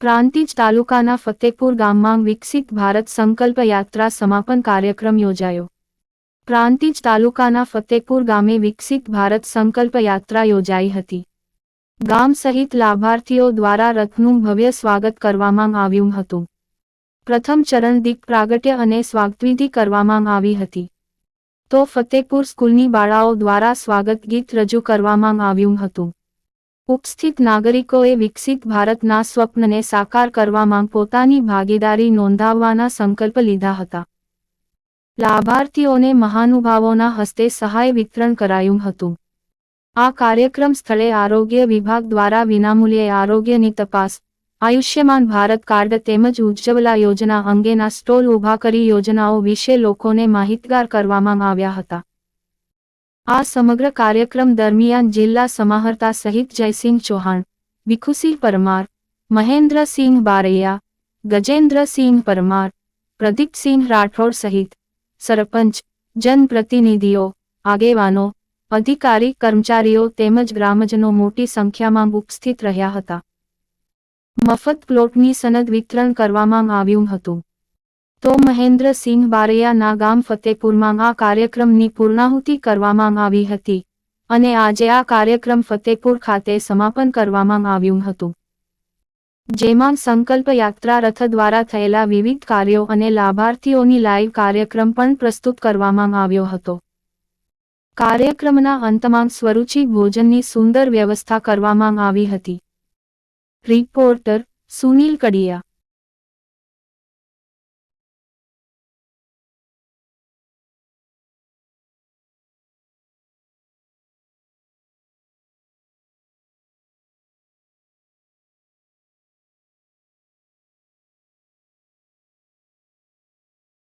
પ્રાંતિજ તાલુકાના ફતેપુર ગામમાં વિકસિત ભારત સંકલ્પ યાત્રા સમાપન કાર્યક્રમ યોજાયો. પ્રાંતિજ તાલુકાના ફતેપુર ગામે વિકસિત ભારત સંકલ્પ યાત્રા યોજાઈ હતી. ગામ સહિત લાભાર્થીઓ દ્વારા રથનું ભવ્ય સ્વાગત કરવામાં આવ્યું હતું. પ્રથમ ચરણ દીપ પ્રાગટ્ય અને સ્વાગતવિધિ કરવામાં આવી હતી. તો ફતેપુર સ્કૂલની બાળાઓ દ્વારા સ્વાગત ગીત રજૂ કરવામાં આવ્યું હતું. ઉપસ્થિત નાગરિકોએ વિકસિત ભારતના સ્વપ્નને સાકાર કરવામાં પોતાની ભાગીદારી નોંધાવવાના સંકલ્પ લીધા હતા. લાભાર્થીઓને મહાનુભાવોના હસ્તે સહાય વિતરણ કરાયું હતું. આ કાર્યક્રમ સ્થળે આરોગ્ય વિભાગ દ્વારા વિનામૂલ્યે આરોગ્યની તપાસ, આયુષ્યમાન ભારત કાર્ડ તેમજ ઉજ્જવલા યોજના અંગેના સ્ટોલ ઊભા કરી યોજનાઓ વિશે લોકોને માહિતગાર કરવામાં આવ્યા હતા. આ સમગ્ર કાર્યક્રમ દરમિયાન જિલ્લા સમાહર્તા સહિત જયસિંહ ચૌહાણ, ભીખુસિંહ પરમાર, મહેન્દ્રસિંહ બારૈયા, ગજેન્દ્રસિંહ પરમાર, પ્રદીપસિંહ રાઠોડ સહિત સરપંચ, જનપ્રતિનિધિઓ, આગેવાનો, અધિકારી, કર્મચારીઓ તેમજ ગ્રામજનો મોટી સંખ્યામાં ઉપસ્થિત રહ્યા હતા. મફત પ્લોટની સનદ વિતરણ કરવામાં આવ્યું હતું. તો મહેન્દ્રસિંહ બારૈયાના ગામ ફતેપુરમાં આ કાર્યક્રમની પૂર્ણાહુતિ કરવામાં આવી હતી અને આજે આ કાર્યક્રમ ફતેપુર ખાતે સમાપન કરવામાં આવ્યું હતું. જેમાં સંકલ્પ યાત્રા રથ દ્વારા થયેલા વિવિધ કાર્યો અને લાભાર્થીઓની લાઈવ કાર્યક્રમ પણ પ્રસ્તુત કરવામાં આવ્યો હતો. કાર્યક્રમના અંતમાં સ્વરૂચિ ભોજનની સુંદર વ્યવસ્થા કરવામાં આવી હતી. રિપોર્ટર સુનિલ કડિયા